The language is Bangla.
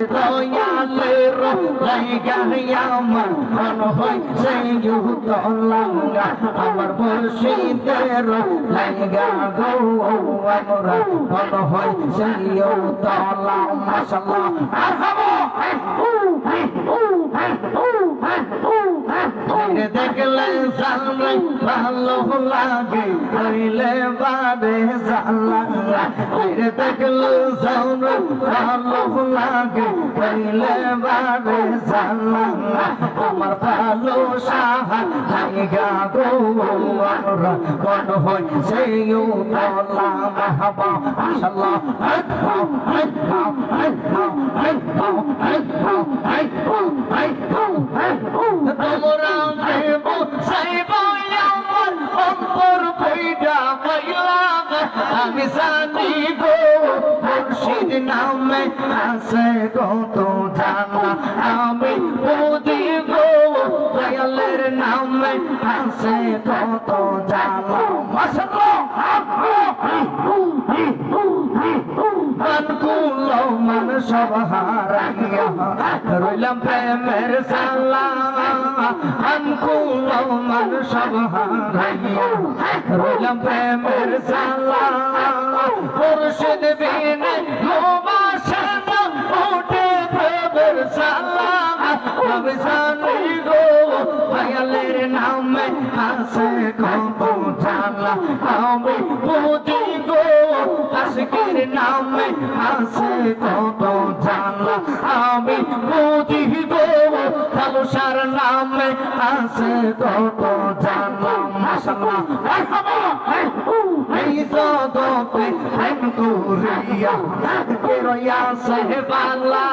দয়ালের লাইগায় আমার মন হইছে ইউতলাঙ্গা আমার মুর্শিদের লাইগা গো আমরা মন হইছে ইউতলা মাশাআল্লাহ মারহাবা দেখলে সামনে ভালো লাগে কইলে বাদে জালা দেখলে সামনে ভালো লাগে কইলে বাদে জালা আমার ভালো সাহা লাইগা গো, আমরা কোন হই সেই উতলা মাহবা। মাশাআল্লাহ আল্লাহ। আমি জানি গো মুর্শিদ নামে আছে কত জানা আমি বুঝি গো দয়ালের নামে আছে কত জানা মানকুলো মান সব হারাইয়া রইলাম প্রেমের সালা মানকুলো মান সব হারাইয়া আমি জানি গো ভায়ালের নামে আছে জানা আমি বুঝি গো আশকের নামে আছে জানা আমি বুঝি গো খালুসার নামে আছে জানা মাশাআল্লাহ এই জগতে প্রেম করিয়া কেরয়া সে বাংলা